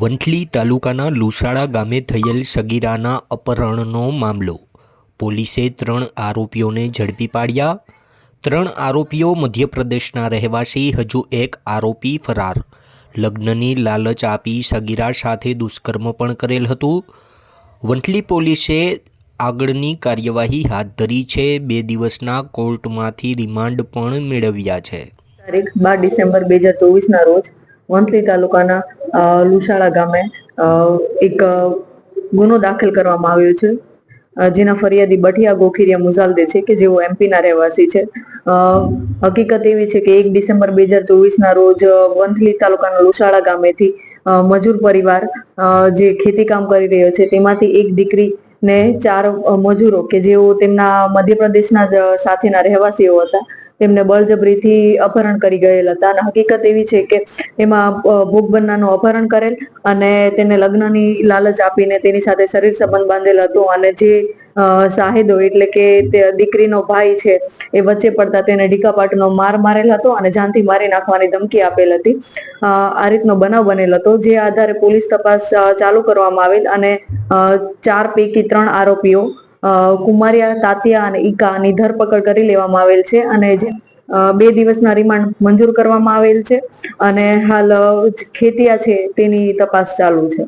વંથલી તાલુકાના લુસાડા ગામે થયેલ સગીરાના અપહરણનો મામલો. પોલીસે ત્રણ આરોપીઓને ઝડપી પાડ્યા. ત્રણ આરોપીઓ મધ્યપ્રદેશના રહેવાસી, હજુ એક આરોપી ફરાર. લગ્નની લાલચ આપી સગીરા સાથે દુષ્કર્મ પણ કરેલ હતું. વંથલી પોલીસે આગળની કાર્યવાહી હાથ ધરી છે. બે દિવસના કોર્ટમાંથી રિમાન્ડ પણ મેળવ્યા છે. તારીખ બાર ડિસેમ્બર બે હજાર ચોવીસના રોજ વંથલી તાલુકાના લુશાળા ગામે એક ગુનો દાખલ કરવામાં આવ્યો છે. જેના ફરિયાદી બઠિયા ગોખીરિયા મુઝાલદે છે કે જેઓ એમપીના રહેવાસી છે. હકીકત એવી છે કે એક ડિસેમ્બર બે હજાર ચોવીસના રોજ વંથલી તાલુકાના લુશાળા ગામેથી મજૂર પરિવાર જે ખેતી કામ કરી રહ્યો છે તેમાંથી એક દીકરી ને ચાર મજૂરો કે જેઓ તેમના મધ્યપ્રદેશના સાથેના રહેવાસીઓ હતા તેમને બળજબરીથી અપહરણ કરી ગયેલ હતા. અને હકીકત એવી છે કે એમાં ભોગ બનનારનું અપહરણ કરેલ અને તેને લગ્નની લાલચ આપીને તેની સાથે શરીર સંબંધ બાંધેલ હતો. અને જે શાહિદો એટલે કે તે દીકરીનો ભાઈ છે એ વચ્ચે પડતા તેને ડીકાપાટનો માર મારેલ હતો અને જાનથી મારી નાખવાની ધમકી આપેલ હતી. આ રીતનો બનાવ બનેલ હતો, જે આધારે પોલીસ તપાસ ચાલુ કરવામાં આવેલ અને ચાર પૈકી ત્રણ આરોપીઓ કુમારિયા, તાતિયા અને ઈકાની ધરપકડ કરી લેવામાં આવેલ છે અને જે બે દિવસના રિમાન્ડ મંજૂર કરવામાં આવેલ છે અને હાલ ખેતિયા છે તેની તપાસ ચાલુ છે.